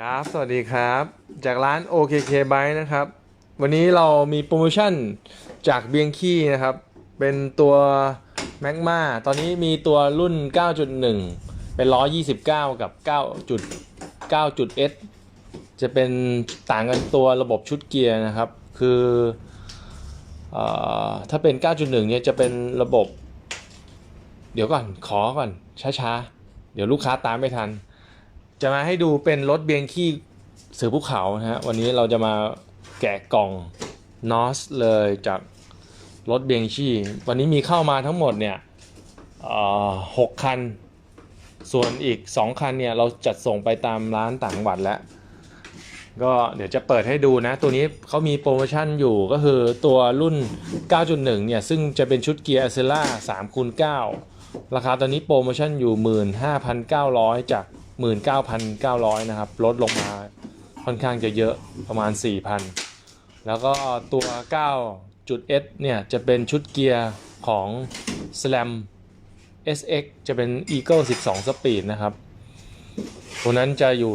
ครับ สวัสดีครับ จากร้าน OKK Bike นะครับ วันนี้เรามีโปรโมชั่นจากเบียงคีนะครับ เป็นตัว Magma ตอนนี้มีตัวรุ่น 9.1 เป็น129 กับ 9.9 S จะเป็นต่างกันตัวระบบชุดเกียร์นะครับ คืออถ้าเป็น 9.1 เนี่ยจะเป็นระบบ เดี๋ยวก่อนขอก่อนช้าๆ เดี๋ยวลูกค้าตามไม่ทัน จะมาให้ดูเป็นรถเบียงขี้เสือภูเขานะฮะวันนี้เราจะมาแกะกล่องนอสเลยจากรถเบียงชี่ วันนี้มีเข้ามาทั้งหมดเนี่ยหกคัน ส่วนอีก 2 คันเนี่ยเราจัดส่งไปตามร้านต่างจังหวัดแล้ว ก็เดี๋ยวจะเปิดให้ดูนะ ตัวนี้เขามีโปรโมชั่นอยู่ก็คือตัวรุ่น 9.1 เนี่ย ซึ่งจะเป็นชุดเกียร์ a เซล่า3คูณ9ราคาตอนนี้โปรโมชั่นอยู่ 15,900 จาก 19,900 นะครับ ลดลงมาค่อนข้างจะเยอะประมาณ 4,000 แล้วก็ตัว 9.S เนี่ย จะเป็นชุดเกียร์ของ Slam SX จะเป็น Eagle 12 Speed นะครับตัวนั้นจะอยู่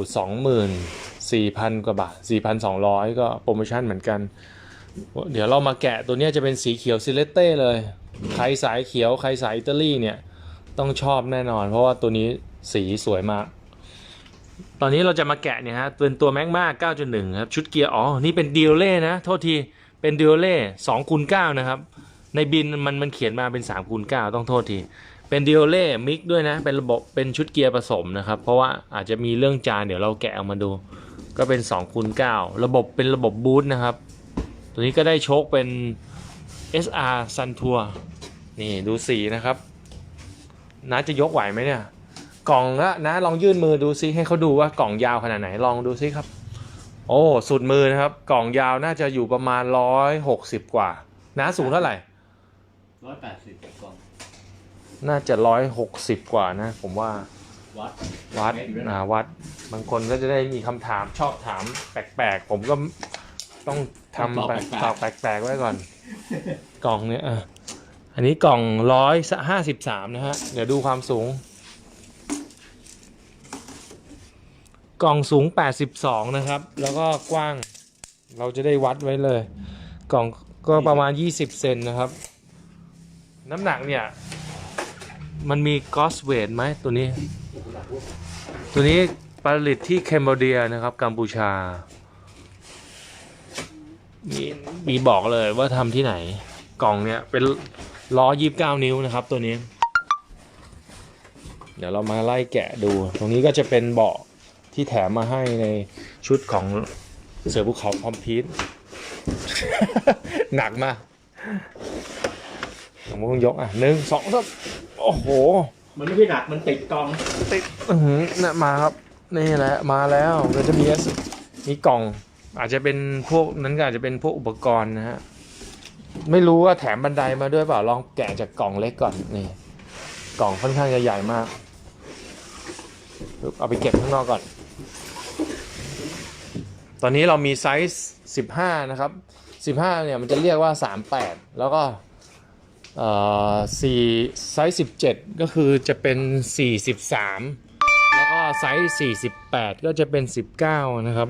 24,000 กว่าบาท 4,200 ก็โปรโมชั่นเหมือนกัน เดี๋ยวเรามาแกะตัวนี้จะเป็นสีเขียวซิเลเต้เลย ใครสายเขียว ใครสายอิตาลีเนี่ย ต้องชอบแน่นอน เพราะว่าตัวนี้สีสวยมาก ตอนนี้เราจะมาแกะเนี่ยฮะเป็นตัวแมกมา9.1 ครับ ชุดเกียร์ อ๋อ นี่เป็นดิโอเล่นะ โทษที เป็นดิโอเล่2คูณ9นะครับ ในบินมันมันเขียนมาเป็น3คูณ9ต้องโทษที เป็นดิโอเล่มิกด้วยนะ เป็นระบบเป็นชุดเกียร์ผสมนะครับ เพราะว่าอาจจะมีเรื่องจานเดี๋ยวเราแกะออกมาดู ก็เป็น2คูณ9ระบบเป็นระบบบูทนะครับ ตัวนี้ก็ได้โชคเป็น SR Sun Tour นี่ดูสีนะครับน้าจะยกไหวไหมเนี่ย กล่องละนะ ลองยื่นมือดูซิให้เขาดูว่ากล่องยาวขนาดไหนลองดูซิครับ โอ้สุดมือนะครับ กล่องยาวน่าจะอยู่ประมาณร้อยหกสิบกว่าน้าสูงเท่าไหร่ร้อยแปดสิบกล่องน่าจะร้อยหกสิบกว่านะ ผมว่าวัดวัดเมตรอยู่ด้วยนะอ่าวัด บางคนก็จะได้มีคำถามชอบถามแปลกๆ ผมก็ต้องทำแบบตอบแปลกๆไว้ก่อน กล่องเนี่ยอะอันนี้กล่องร้อยห้าสิบสามนะฮะ เดี๋ยวดูความสูง กล่องสูง 82 นะครับ แล้วก็กว้าง เราจะได้วัดไว้เลย กล่องก็ประมาณ 20 เซนนะครับ น้ำหนักเนี่ย มันมีกอสเวทไหมตัวนี้ ตัวนี้ผลิตที่เคมโบเดียนะครับ กัมพูชา มีมีบอกเลยว่าทำที่ไหน กล่องเนี่ยเป็นล้อ 29 นิ้วนะครับ ตัวนี้ เดี๋ยวเรามาไล่แกะดู ตรงนี้ก็จะเป็นเบาะ ที่แถมมาให้ในชุดของเสือภูเขาคอมพิวหนักมากผมต้องยกอะหนึ่งสองสามโอ้โห มันไม่ใช่หนักมันติดกล่องติดอือหือน่ะมาครับ นี่แหละมาแล้วก็จะมีมีกล่อง อาจจะเป็นพวกนั้นก็อาจจะเป็นพวกอุปกรณ์นะฮะไม่รู้ว่าแถมบันไดมาด้วยเปล่าลองแกะจากกล่องเล็กก่อนนี่ กล่องค่อนข้างจะใหญ่มากปึ๊บเอาไปเก็บข้างนอกก่อน ตอนนี้เรามีไซส์ 15 นะครับ 15 เนี่ยมันจะเรียกว่า 38 แล้วก็เอ่อสี่ไซส์ 17 ก็คือจะเป็น 43 แล้วก็ไซส์ 48 ก็จะเป็น 19 นะครับ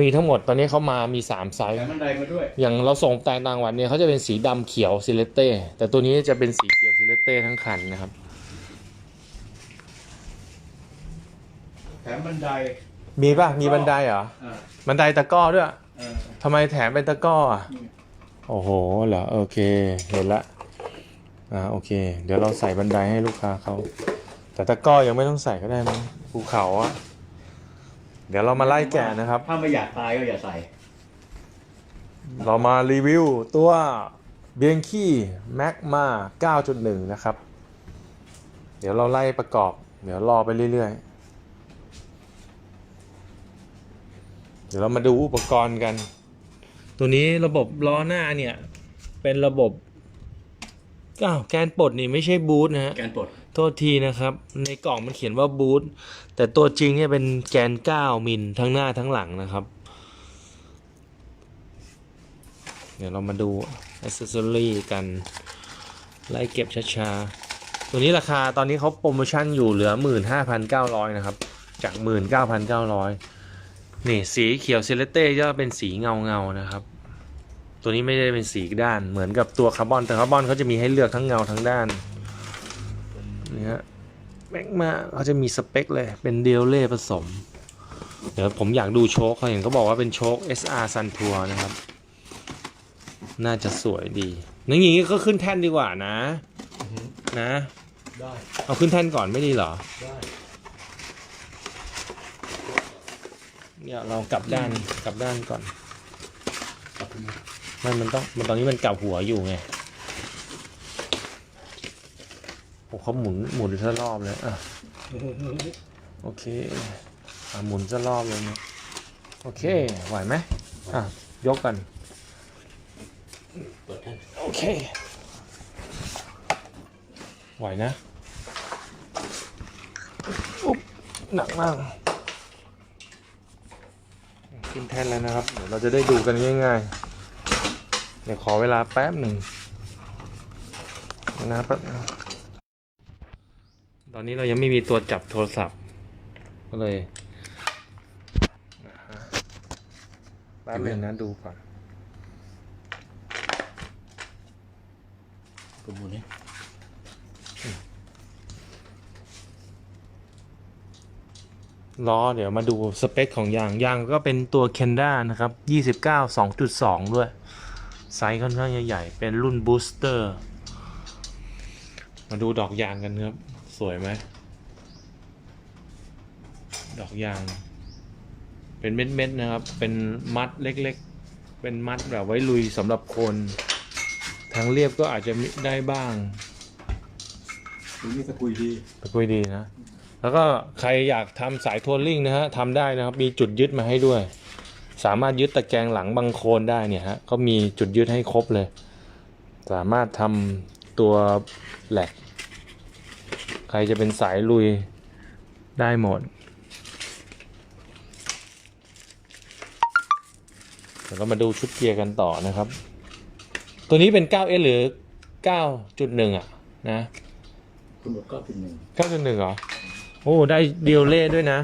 มีทั้งหมดตอนนี้เขามามี 3 ไซส์แถมบันไดมาด้วยอย่างเราส่งต่างจังหวัดเนี่ยเขาจะเป็นสีดำเขียวซิเลเต้ แต่ตัวนี้จะเป็นสีเขียวซิเลเต้ทั้งคันนะครับ แถมบันได มีป่ะ มีบันไดเหรออ่าบันไดตะกร้อด้วยเออทำไมแถมเป็นตะกร้ออะอืมโอ้โหเหรอโอเค เห็นละ อ่าโอเค เดี๋ยวเราใส่บันไดให้ลูกค้าเขาแต่ตะกร้อยังไม่ต้องใส่ก็ได้มั้งภูเขาอะเดี๋ยวเรามาไล่แกะนะครับ ถ้าไม่อยากตายก็อย่าใส่ เรามารีวิวตัวเบียงคี้แม็กมา9.1 นะครับ เดี๋ยวเราไล่ประกอบ เดี๋ยวรอไปเรื่อยๆ ดี๋ยวเรามาดูอุปกรณ์กัน ตัวนี้ระบบล้อหน้าเนี่ย เป็นระบบอ้าวแกนปลดนี่ไม่ใช่บูทนะฮะแกนปลดโทษทีนะครับ ในกล่องมันเขียนว่าบูทแต่ตัวจริงเนี่ยเป็นแกน 9 มิลทั้งหน้าทั้งหลังนะครับ เดี๋ยวเรามาดูอ c เซสซอรี่กันไล่เก็บช้าๆ ตัวนี้ราคาตอนนี้เขาโปรโมชั่นอยู่เหลือ 15,900 นะครับ จาก 19,900 นี่สีเขียวเซเลเต้ก็เป็นสีเงาเงาๆนะครับ ตัวนี้ไม่ได้เป็นสีด้าน เหมือนกับตัวคาร์บอน แต่คาร์บอนเขาจะมีให้เลือกทั้งเงาทั้งด้านนี่ฮะแม็กมาเขาจะมีสเปคเลย เป็นเดลเล่ผสม เดี๋ยวผมอยากดูโชคเขาเห็นเขาบอกว่าเป็นโชค SR Sun Tour นะครับ น่าจะสวยดีนั่นอย่างนี้ก็ขึ้นแท่นดีกว่านะ นะ ได้ เอาขึ้นแท่นก่อนไม่ดีเหรอ ได้ เนี่ยเรากลับด้านกลับด้านก่อนกลับมามันมันต้องมันตอนนี้มันกลับหัวอยู่ไงโอ้เขาหมุนหมุนซะรอบเลยอะโอเคอะหมุนซะรอบเลยเนี่ยโอเคไหวไหมอะยกกันเปิดแท่นโอเคไหวนะอุ๊บหนักมาก ขึ้นแท่นแล้วนะครับ เดี๋ยวเราจะได้ดูกันง่ายๆ เดี๋ยวขอเวลาแป๊บหนึ่งนะแป๊บตอนนี้เรายังไม่มีตัวจับโทรศัพท์ ก็เลยแป๊บหนึ่งนะดูก่อนกระมุนนี้ ล้อเดี๋ยวมาดูสเปคของยางยางก็เป็นตัว Kenda นะครับ 29 2.2 ด้วย ไซส์ค่อนข้างใหญ่ๆ เป็นรุ่นบูสเตอร์ มาดูดอกยางกันครับ สวยไหม ดอกยาง เป็นเม็ดๆนะครับ เป็นมัดเล็กๆ เป็นมัดแบบไว้ลุยสำหรับคน ทางเรียบก็อาจจะมีได้บ้างตรงนี้สกุยดีไปคุยดีนะ แล้วก็ใครอยากทำสายทัวริ่งนะฮะทำได้นะครับ มีจุดยึดมาให้ด้วย สามารถยึดตะแกรงหลังบังโคลนได้เนี่ยฮะก็มีจุดยึดให้ครบเลย สามารถทำตัวแหลกใครจะเป็นสายลุยได้หมดเดี๋ยวเรามาดูชุดเกียร์กันต่อนะครับ ตัวนี้เป็น 9S หรือ 9.1 อะนะคุณหมดก็เป็นหนึ่งเก้าจุดหนึ่งเหรอ โอ้ ได้เดียวเล่ด้วยนะ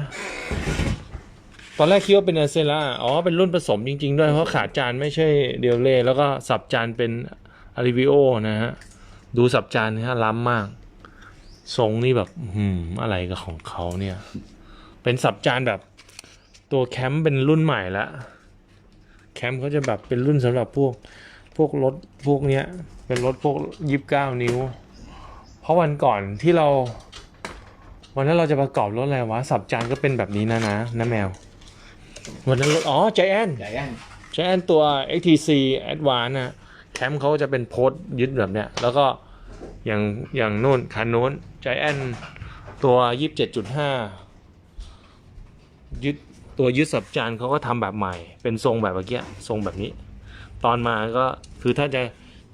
ตอนแรกคิดว่าเป็นเอเซล่าอ๋อ เป็นรุ่นผสมจริง ๆ ด้วย เพราะขาจานไม่ใช่เดียวเล่แล้วก็สับจานเป็นอาริวิโอนะฮะ ดูสับจานนะฮะล้ำมาก ทรงนี่แบบอื้อหืมอะไรกับของเขาเนี่ย เป็นสับจานแบบตัวแคมป์เป็นรุ่นใหม่ละแคมป์เขาจะแบบเป็นรุ่นสำหรับพวกพวกรถพวกเนี้ย เป็นรถพวกยี่สิบเก้านิ้ว เพราะวันก่อนที่เรา วันนั้นเราจะประกอบรถอะไรวะ สับจานก็เป็นแบบนี้นะนะนะแมว วันนั้นรถอ๋อใจแอนใหญ่ยังใจแอนตัว XTC Advance นะแคมเขาจะเป็นโพสต์ยึดแบบเนี้ย แล้วก็อย่างอย่างนู่นคันนู้นใจแอนตัว 27.5 ยึดตัวยึดสับจานเขาก็ทำแบบใหม่ เป็นทรงแบบเมื่อกี้ทรงแบบนี้ ตอนมาก็คือถ้าจะ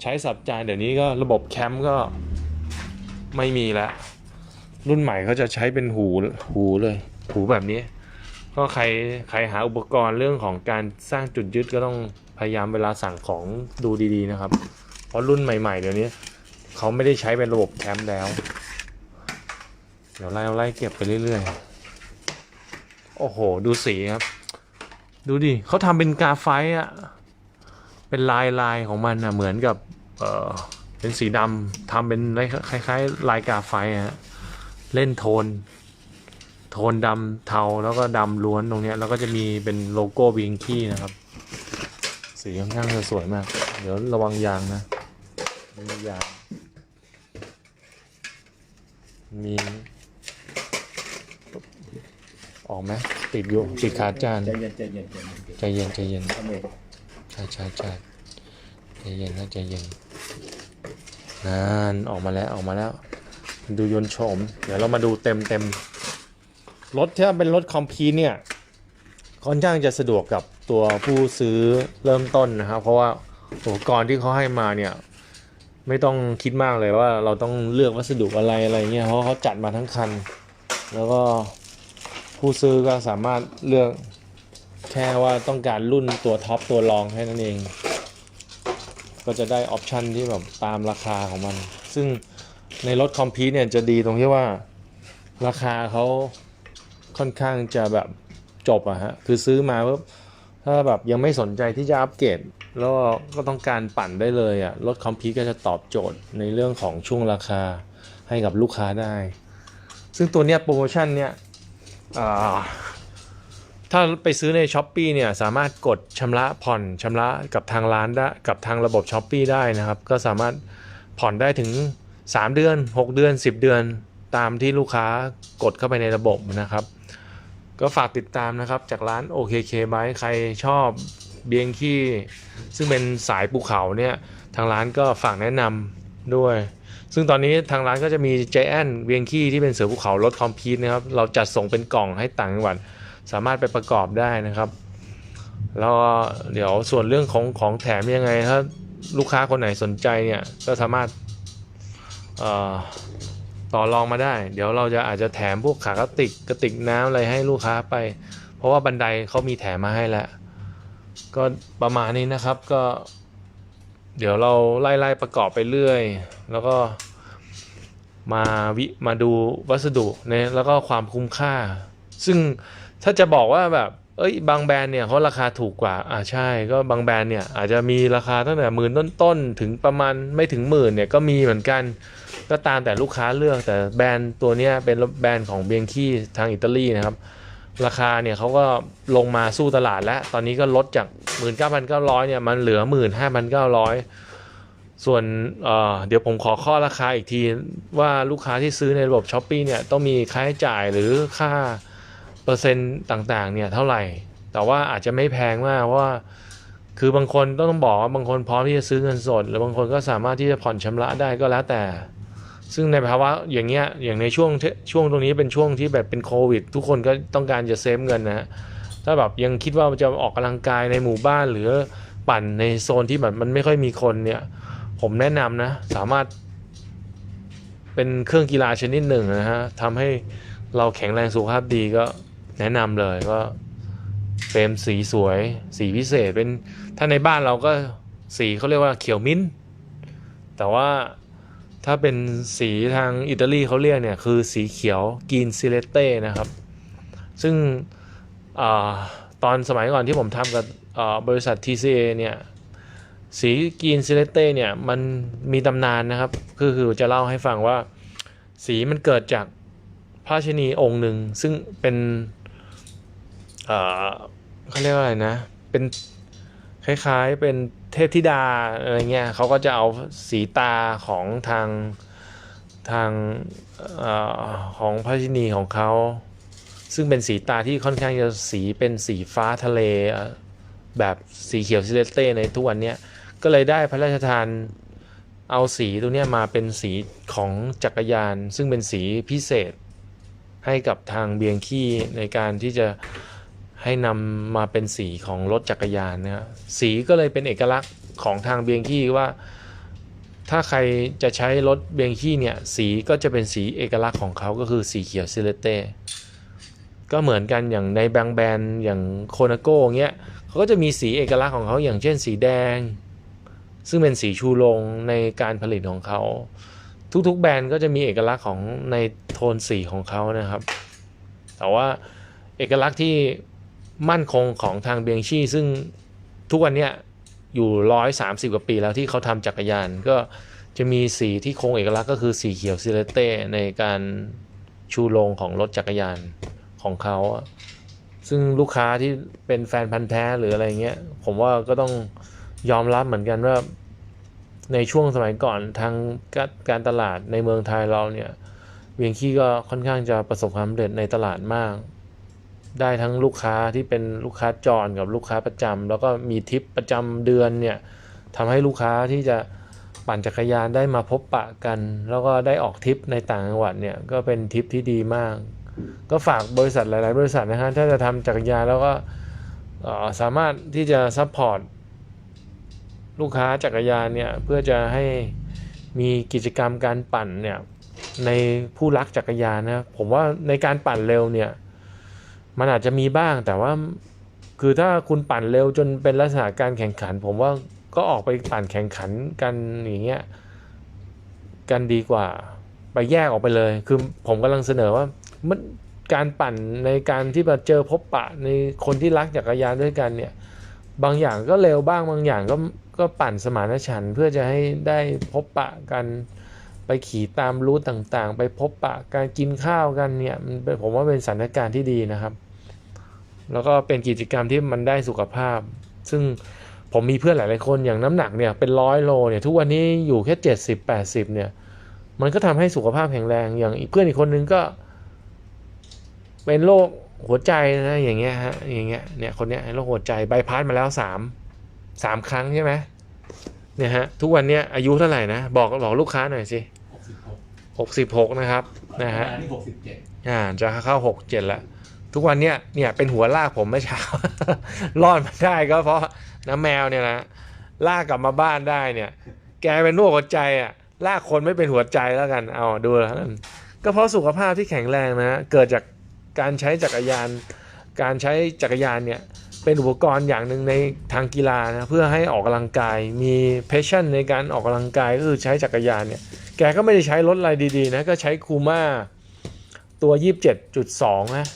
ใช้สับจานเดี๋ยวนี้ก็ระบบแคมก็ไม่มีแล้ว รุ่นใหม่เขาจะใช้เป็นหูหูเลย หูแบบนี้ ก็ใครใครหาอุปกรณ์เรื่องของการสร้างจุดยึดก็ต้องพยายามเวลาสั่งของดูดีๆนะครับ เพราะรุ่นใหม่ๆเดี๋ยวนี้เขาไม่ได้ใช้เป็นระบบแคมแล้ว เดี๋ยวไล่ไล่เก็บไปเรื่อยๆ โอ้โห ดูสีครับ ดูดิเขาทำเป็นกาไฟอะเป็นลายลายของมันอะเหมือนกับ เออเป็นสีดำทำเป็นคล้ายๆ ลายกาไฟอะฮะ เล่นโทน โทนดำเทาแล้วก็ดำล้วนตรงนี้แล้วก็จะมีเป็นโลโก้บิงคี้นะครับ สีค่อนข้างจะสวยมาก เดี๋ยวระวังยางนะมียางมีออกไหมติดอยู่ติดขาจานใจเย็นใจเย็นใจเย็นใจเย็นใจเย็นใช่ใช่ใช่ใจเย็นนะใจเย็นนั่นออกมาแล้วออกมาแล้ว ดูยนต์โฉม เดี๋ยวเรามาดูเต็มเต็มรถที่เป็นรถคอมพีเนี่ยค่อนข้างจะสะดวกกับตัวผู้ซื้อเริ่มต้นนะครับ เพราะว่าอุปกรณ์ที่เขาให้มาเนี่ยไม่ต้องคิดมากเลยว่าเราต้องเลือกวัสดุอะไรอะไรเงี้ยเพราะเขาจัดมาทั้งคัน แล้วก็ผู้ซื้อก็สามารถเลือกแค่ว่าต้องการรุ่นตัวท็อปตัวรองแค่นั้นเอง ก็จะได้ออปชันที่แบบตามราคาของมัน ซึ่ง ในรถคอมพีเนี่ยจะดีตรงที่ว่าราคาเขาค่อนข้างจะแบบจบอะฮะ คือซื้อมาปุ๊บถ้าแบบยังไม่สนใจที่จะอัปเกรดแล้วก็ต้องการปั่นได้เลยอะรถคอมพิวก็จะตอบโจทย์ในเรื่องของช่วงราคาให้กับลูกค้าได้ ซึ่งตัวเนี้ยโปรโมชั่นเนี้ยถ้าไปซื้อใน s h อ p e e เนี่ยสามารถกดชำระผ่อนชำระกับทางร้านได้กับทางระบบ s h อ p e e ได้นะครับ ก็สามารถผ่อนได้ถึง 3 เดือน 6 เดือน 10 เดือนตามที่ลูกค้ากดเข้าไปในระบบนะครับ ก็ฝากติดตามนะครับจากร้าน OKK Bike ใครชอบเบียงขี้ซึ่งเป็นสายภูเขาเนี่ยทางร้านก็ฝากแนะนำด้วย ซึ่งตอนนี้ทางร้านก็จะมี j แอนเบียงขี้ที่เป็นเสือภูเขารถคอมพิวนะครับ เราจัดส่งเป็นกล่องให้ต่างจังหวัดสามารถไปประกอบได้นะครับแล้วเดี๋ยวส่วนเรื่องของของแถมยังไงถ้าลูกค้าคนไหนสนใจเนี่ยก็สามารถ ต่อรองมาได้ เดี๋ยวเราจะอาจจะแถมพวกขากระติกกระติกน้ำอะไรให้ลูกค้าไป เพราะว่าบันไดเขามีแถมมาให้แล้วก็ประมาณนี้นะครับก็ เดี๋ยวเราไล่ๆประกอบไปเรื่อย แล้วก็มาวิมาดูวัสดุเนี่ยแล้วก็ความคุ้มค่า ซึ่งถ้าจะบอกว่าแบบเอ้ยบางแบรนด์เนี่ยเขาราคาถูกกว่าอ่าใช่ก็บางแบรนด์เนี่ยอาจจะมีราคาตั้งแต่หมื่นต้นๆถึงประมาณไม่ถึงหมื่นเนี่ยก็มีเหมือนกัน ก็ตามแต่ลูกค้าเลือกแต่แบรนด์ตัวนี้เป็นแบรนด์ของเบียงคีทางอิตาลีนะครับ ราคาเนี่ยเขาก็ลงมาสู้ตลาดแล้ว ตอนนี้ก็ลดจาก 19,900เนี่ยมันเหลือ 15,900 ส่วนเอ่อเดี๋ยวผมขอข้อราคาอีกทีว่าลูกค้าที่ซื้อในระบบ s h อ p e e เนี่ยต้องมีค่าใช้จ่ายหรือค่าเปอร์เซ็นต์ต่างๆเนี่ยเท่าไหร่ แต่ว่าอาจจะไม่แพงมากว่าคือบางคนต้องบอกว่าบางคนพร้อมที่จะซื้อเงินสด หรือบางคนก็สามารถที่จะผ่อนชำระได้ก็แล้วแต่ ซึ่งในภาวะอย่างเงี้ยอย่างในช่วงช่วงตรงนี้เป็นช่วงที่แบบเป็นโควิด ทุกคนก็ต้องการจะเซฟเงินนะฮะถ้าแบบยังคิดว่าจะออกกำลังกายในหมู่บ้านหรือปั่นในโซนที่แบบมันไม่ค่อยมีคนเนี่ย ผมแนะนำนะ สามารถ เป็นเครื่องกีฬาชนิดหนึ่งนะฮะทำให้เราแข็งแรงสุขภาพดีก็แนะนำเลยก็เฟรมสีสวยสีพิเศษเป็นถ้าในบ้านเราก็สีเขาเรียกว่าเขียวมิ้นท์แต่ว่า ถ้าเป็นสีทางอิตาลีเขาเรียกเนี่ยคือสีเขียวกีนซิเลเต้นะครับ ซึ่งอตอนสมัยก่อนที่ผมทำกับบริษัท TCA เนี่ยสีกรีนซิเลเต้เนี่ยมันมีตำนานนะครับคือคือจะเล่าให้ฟังว่าสีมันเกิดจากพระชินีองค์หนึ่งซึ่งเป็นเขาเรียกว่าอะไรนะ เป็นคล้ายๆเป็น เทพธิดาอะไรเงี้ยเขาก็จะเอาสีตาของทางทางอของพระชินีของเขา ซึ่งเป็นสีตาที่ค่อนข้างจะสีเป็นสีฟ้าทะเลแบบสีเขียวซิเลเต้ในทุกวันเนี้ยก็เลยได้พระราชทานเอาสีตัวเนี้ยมาเป็นสีของจักรยาน ซึ่งเป็นสีพิเศษให้กับทางเบียงคี้ในการที่จะ ให้นำมาเป็นสีของรถจักรยานนะฮะสีก็เลยเป็นเอกลักษณ์ของทางเบียงคี้ว่า ถ้าใครจะใช้รถเบียงคี้เนี่ยสีก็จะเป็นสีเอกลักษณ์ของเขาก็คือสีเขียวซิเลเต้ก็เหมือนกันอย่างในบางแบรนด์อย่างโคนาโก้เงี้ยเขาก็จะมีสีเอกลักษณ์ของเขาอย่างเช่นสีแดง ซึ่งเป็นสีชูโรงในการผลิตของเขา ทุกๆ แบรนด์ก็จะมีเอกลักษณ์ของในโทนสีของเขานะครับ แต่ว่าเอกลักษณ์ที่ มั่นคงของทางเบียงชี่ซึ่งทุกวันเนี้ยอยู่ร้อยสามสิบกว่าปีแล้วที่เขาทำจักรยานก็จะมีสีที่คงเอกลักษณ์ก็คือสีเขียวซิเลเต้ในการชูโรงของรถจักรยานของเขา ซึ่งลูกค้าที่เป็นแฟนพันธ์แท้หรืออะไรเงี้ย ผมว่าก็ต้องยอมรับเหมือนกันว่า ในช่วงสมัยก่อนทางการการตลาดในเมืองไทยเราเนี่ย เวียงขี้ก็ค่อนข้างจะประสบความสำเร็จในตลาดมาก ได้ทั้งลูกค้าที่เป็นลูกค้าจรกับลูกค้าประจำแล้วก็มีทิปประจำเดือนเนี่ยทำให้ลูกค้าที่จะปั่นจักรยานได้มาพบปะกัน แล้วก็ได้ออกทริปในต่างจังหวัดเนี่ยก็เป็นทริปที่ดีมาก ก็ฝากบริษัทหลาย ๆ บริษัทนะฮะถ้าจะทำจักรยานแล้วก็สามารถที่จะซัพพอร์ตลูกค้าจักรยานเนี่ยเพื่อจะให้มีกิจกรรมการปั่นเนี่ยในผู้รักจักรยานนะผมว่าในการปั่นเร็วเนี่ย มันอาจจะมีบ้างแต่ว่า คือถ้าคุณปั่นเร็วจนเป็นลักษณะการแข่งขัน ผมว่าก็ออกไปปั่นแข่งขันกันอย่างเงี้ยกันดีกว่า ไปแยกออกไปเลย คือผมกำลังเสนอว่ามันการปั่นในการที่มาเจอพบปะในคนที่รักจักรยานด้วยกันเนี่ย บางอย่างก็เร็วบ้างบางอย่างก็ก็ปั่นสมานฉันเพื่อจะให้ได้พบปะกันไปขี่ตามรูทต่างๆ ไปพบปะการกินข้าวกันเนี่ยผมว่าเป็นสถานการณ์ที่ดีนะครับ แล้วก็เป็นกิจกรรมที่มันได้สุขภาพ ซึ่งผมมีเพื่อนหลายๆคนอย่างน้ำหนักเนี่ยเป็นร้อยโลเนี่ยทุกวันนี้อยู่แค่70 80เนี่ยมันก็ทำให้สุขภาพแข็งแรงอย่างอีกเพื่อนอีกคนนึงก็ เป็นโรคหัวใจนะอย่างเงี้ยฮะอย่างเงี้ยเนี่ยคนเนี้ยโรคหัวใจใบพาสมาแล้วสามสามครั้งใช่ไหมเนี่ยฮะทุกวันเนี้ยอายุเท่าไหร่นะบอกบอกลูกค้าหน่อยสิหกสิบหกหกสิบหกนะครับนะฮะอันนี้หกสิบเจ็ดอ่าจะเข้าหกเจ็ดแล้ว ทุกวันเนี้ยเนี่ยเป็นหัวลากผมเมื่อเช้า รอดมาได้ก็เพราะน้าแมวเนี่ยนะลากกลับมาบ้านได้เนี่ย แกเป็นโรคหัวใจอะลากคนไม่เป็นหัวใจแล้วกันเอาดูแล้วกันก็เพราะสุขภาพที่แข็งแรงนะฮะเกิดจากการใช้จักรยาน การใช้จักรยานเนี่ยเป็นอุปกรณ์อย่างหนึ่งในทางกีฬานะเพื่อให้ออกกำลังกายมีเพชชั่นในการออกกำลังกายก็คือใช้จักรยานเนี่ยแกก็ไม่ได้ใช้รถอะไรดีๆนะก็ใช้คูม่าตัว 27.2นะ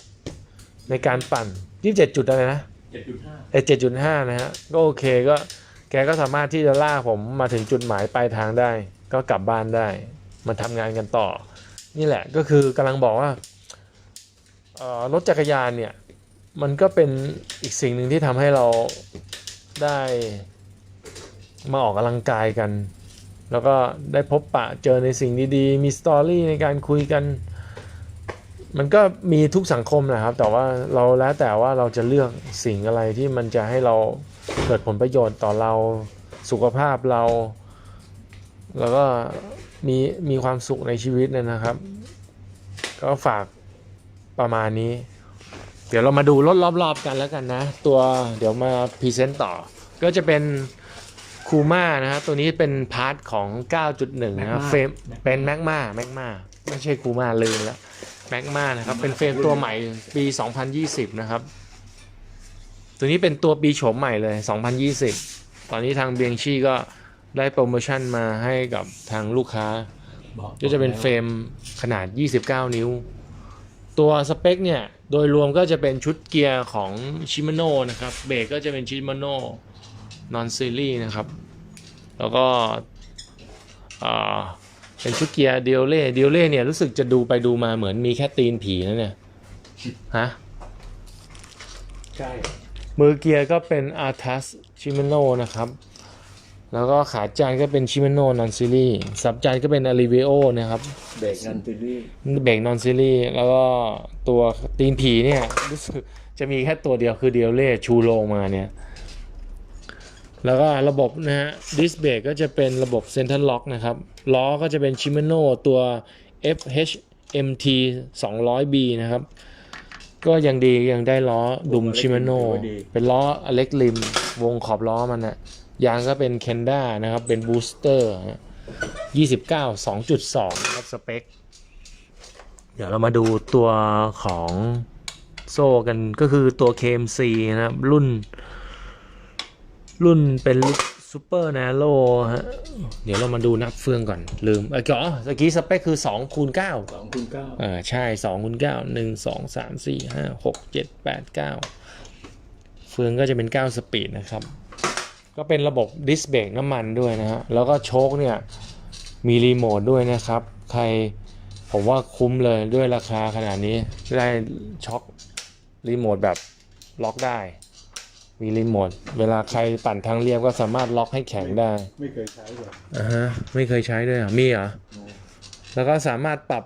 ในการปั่น 27 จุดอะไรนะเจ็ดจุดห้าเอเจ็ดจุดห้านะฮะ ก็โอเคก็แกก็สามารถที่จะลากผมมาถึงจุดหมายปลายทางได้ ก็กลับบ้านได้ มาทำงานกันต่อ นี่แหละก็คือกำลังบอกว่าเอ่อรถจักรยานเนี่ย มันก็เป็นอีกสิ่งหนึ่งที่ทำให้เราได้มาออกกำลังกายกัน แล้วก็ได้พบปะเจอในสิ่งดีๆ มีสตอรี่ในการคุยกัน มันก็มีทุกสังคมนะครับ แต่ว่าเราแล้วแต่ว่าเราจะเลือกสิ่งอะไรที่มันจะให้เราเกิดผลประโยชน์ต่อเราสุขภาพเรา แล้วก็มีมีความสุขในชีวิตเนยนะครับ ก็ฝากประมาณนี้ เดี๋ยวเรามาดูรถรอบๆกันแล้วกันนะ ตัวเดี๋ยวมาพรีเซนต์ต่อ ก็จะเป็นคูม่านะฮะตัวนี้เป็นพาร์ทของ 9.1 นะเฟรมเป็นแมกมาแมกมาไม่ใช่คูม่าลืมแล้ว แมกมานะครับ เป็นเฟรมตัวใหม่ปี 2020 นะครับ ตัวนี้เป็นตัวปีโฉมใหม่เลย 2020 ตอนนี้ทางเบียงชี่ก็ได้โปรโมชั่นมาให้กับทางลูกค้า ก็จะเป็นเฟรมขนาด 29 นิ้ว ตัวสเปคเนี่ย โดยรวมก็จะเป็นชุดเกียร์ของชิม a โนนะครับ เบรกก็จะเป็นชิม a โนนอนซีรีส์นะครับ แล้วก็อ่า เป็นชุดเกียร์เดียเล่เดียเล่เนี่ยรู้สึกจะดูไปดูมาเหมือนมีแค่ตีนผีนะเนี่ยฮะใช่มือเกียร์ก็เป็น Artas Shimano นะครับ แล้วก็ขาจานก็เป็น Shimano Non Series สับจานก็เป็น Alivio นะครับเบรกนันติลี่เบรก Non Series แล้วก็ตัวตีนผีเนี่ยรู้สึกจะมีแค่ตัวเดียวคือเดียวเล่ชูโลงมาเนี่ย แล้วก็ระบบนะฮะดิสเบรกก็จะเป็นระบบ Center Lock นะครับ ล้อก็จะเป็น Shimano ตัว FHMT 200B นะครับ ก็ยังดียังได้ล้อดุมชิมาโน่เป็นล้ออเล็กริม วงขอบล้อมันนะยางก็เป็นเคนด้านะครับ เป็นบูสเตอร์29 2.2นะครับสเปค เดี๋ยวเรามาดูตัวของโซ่กันก็คือตัว KMC นะครับรุ่น รุ่นเป็นซูเปอร์นาโลฮะ เดี๋ยวเรามาดูนับเฟืองก่อน ลืมเอออ๋อเมื่อกี้สเปคคือ2คูณ9 สองคูณเก้าอ่าใช่สองคูณเก้าหนึ่งสองสามสี่ห้าหกเจ็ดแปดเก้าเฟืองก็จะเป็นเก้าสปีดนะครับ ก็เป็นระบบดิสเบรกน้ำมันด้วยนะฮะ แล้วก็โชคเนี่ย มีรีโมทด้วยนะครับ ใครผมว่าคุ้มเลยด้วยราคาขนาดนี้ได้ช็อครีโมทแบบล็อกได้ มีรีโมท เวลาใครปั่นทางเรียบก็สามารถล็อกให้แข็งได้ ไม่เคยใช้เลยอ่าฮะ ไม่เคยใช้ด้วยเหรอมีเหรอ แล้วก็สามารถปรับ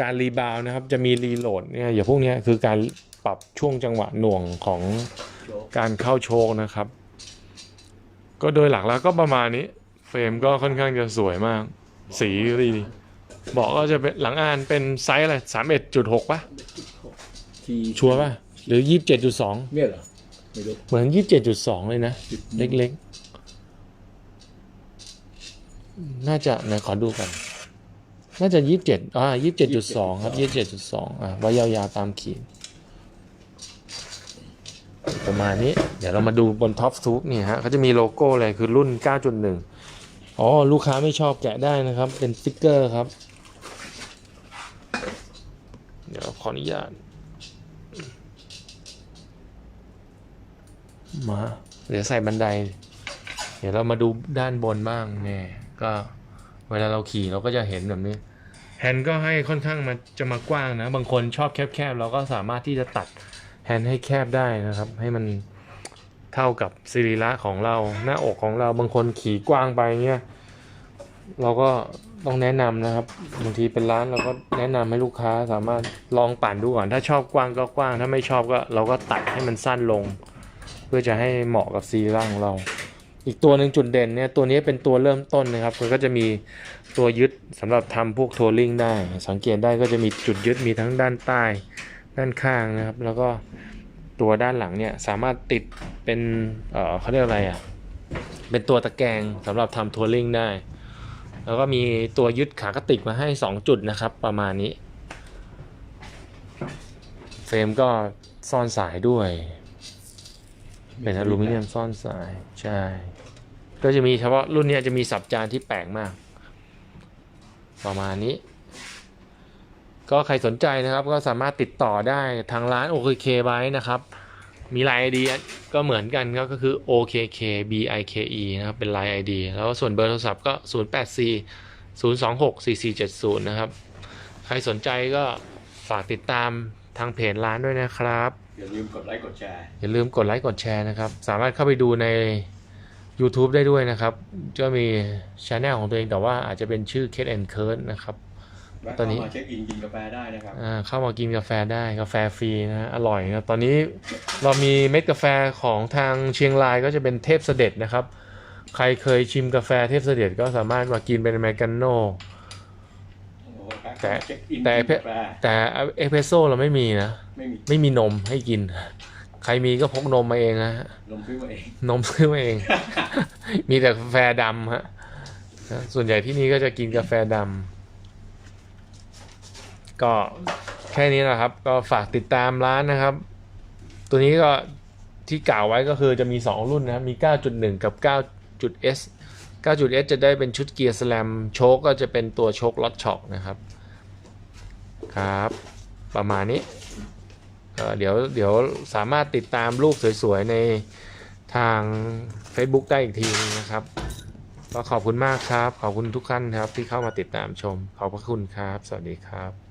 การรีบาวด์นะครับ จะมีรีโหลดเนี่ยอย่างพวกเนี้ยคือการปรับช่วงจังหวะหน่วงของโชว์การเข้าโชกนะครับ ก็โดยหลักแล้วก็ประมาณนี้ เฟรมก็ค่อนข้างจะสวยมาก สีดีเบอกก็จะเป็นหลังอ่านเป็นไซส์อะไรสามเอ็ดจุดหกป่ะทีชัวร์ป่ะหรือยี่สิบเจ็ดจุดสองเนี่ยเหรอ ไม่รู้เหมือนยี่สิบเจ็ดจุดสองเลยนะสิบเล็กๆ น่าจะไหนขอดูกัน น่าจะยี่สิบเจ็ดอ่ายี่สิบเจ็ดจุดสองครับยี่สิบเจ็ดจุดสองอ่าไว้ยาวๆตามขีดประมาณนี้ เดี๋ยวเรามาดูบนท็อปทูบนี่ฮะเขาจะมีโลโก้เลยคือรุ่น 9.1 อ๋อ ลูกค้าไม่ชอบแกะได้นะครับ เป็นสติ๊กเกอร์ครับ เดี๋ยวขออนุญาต มาเดี๋ยวใส่บันได เดี๋ยวเรามาดูด้านบนบ้างเนี่ยก็เวลาเราขี่เราก็จะเห็นแบบนี้แฮนด์ก็ให้ค่อนข้างมาจะมากว้างนะ บางคนชอบแคบๆเราก็สามารถที่จะตัดแฮนด์ให้แคบได้นะครับ ให้มันเท่ากับสรีระของเราหน้าอกของเราบางคนขี่กว้างไปเงี้ยเราก็ต้องแนะนำนะครับบางทีเป็นร้านเราก็แนะนำให้ลูกค้าสามารถลองปั่นดูก่อน ถ้าชอบกว้างก็กว้าง ถ้าไม่ชอบก็เราก็ตัดให้มันสั้นลงเพื่อจะให้เหมาะกับสรีระของเรา อีกตัวหนึ่งจุดเด่นเนี่ยตัวนี้เป็นตัวเริ่มต้นนะครับมันก็จะมีตัวยึดสำหรับทำพวกทัวริงได้ สังเกตได้ก็จะมีจุดยึดมีทั้งด้านใต้ด้านข้างนะครับ แล้วก็ตัวด้านหลังเนี่ยสามารถติดเป็นเออเขาเรียกอะไรอะเป็นตัวตะแกรงสำหรับทำทัวริงได้ แล้วก็มีตัวยึดขากระติกมาให้ 2 จุดนะครับ ประมาณนี้ เฟรมก็ซ่อนสายด้วย เป็นอลูมิเนียมซ่อนสายใช่ ก็จะมีเฉพาะรุ่นเนี้ยจะมีสับจานที่แปลกมาก ประมาณนี้ ก็ใครสนใจนะครับก็สามารถติดต่อได้ทางร้าน OKK by นะครับ มีไลน์ ID ก็เหมือนกันครับก็คือ OKK BIKE นะครับ เป็นไลน์ ID แล้วส่วนเบอร์โทรศัพท์ก็ 084 026 4470 นะครับ ใครสนใจก็ฝากติดตามทางเพจร้านด้วยนะครับ อย่าลืมกดไลค์กดแชร์ อย่าลืมกดไลค์กดแชร์นะครับ สามารถเข้าไปดูใน YouTube ได้ด้วยนะครับก็มีช anel ของตัวเองแต่ว่าอาจจะเป็นชื่อ Kate and Kurt นะครับ แวะตอนนี้ เข้ามาเช็คอินกินกาแฟได้นะครับ อ่าเข้ามากินกาแฟได้กาแฟฟรีนะฮะอร่อยนะตอนนี้เรามีเม็ดกาแฟของทางเชียงรายก็จะเป็นเทพเสด็จนะครับ ใครเคยชิมกาแฟเทพเสด็จก็สามารถมากินเป็นอเมริกาโน่โอ้โห แวะแต่เข้ามาเช็คอินแต่กินกาแฟแต่เอสเพรสโซ่เราไม่มีนะ ไม่มีไม่มีนมให้กิน ใครมีก็พกนมมาเองนะฮะ ลงซื้อมาเอง นมซื้อมาเอง มีแต่กาแฟดำฮะ ส่วนใหญ่ที่นี่ก็จะกินกาแฟดำ ก็แค่นี้แหละครับ ก็ฝากติดตามร้านนะครับ ตัวนี้ก็ที่กล่าวไว้ก็คือจะมี 2 รุ่นนะครับ มี 9.1 กับ 9.S 9.S จะได้เป็นชุดเกียร์สแลม โชคก็จะเป็นตัวโชคล็อตช็อคนะครับ ครับ ประมาณนี้เดี๋ยวเดี๋ยวสามารถติดตามรูปสวยๆ ในทาง Facebook ได้อีกทีนึงนะครับก็ขอบคุณมากครับ ขอบคุณทุกท่านครับที่เข้ามาติดตามชม ขอบพระคุณครับ สวัสดีครับ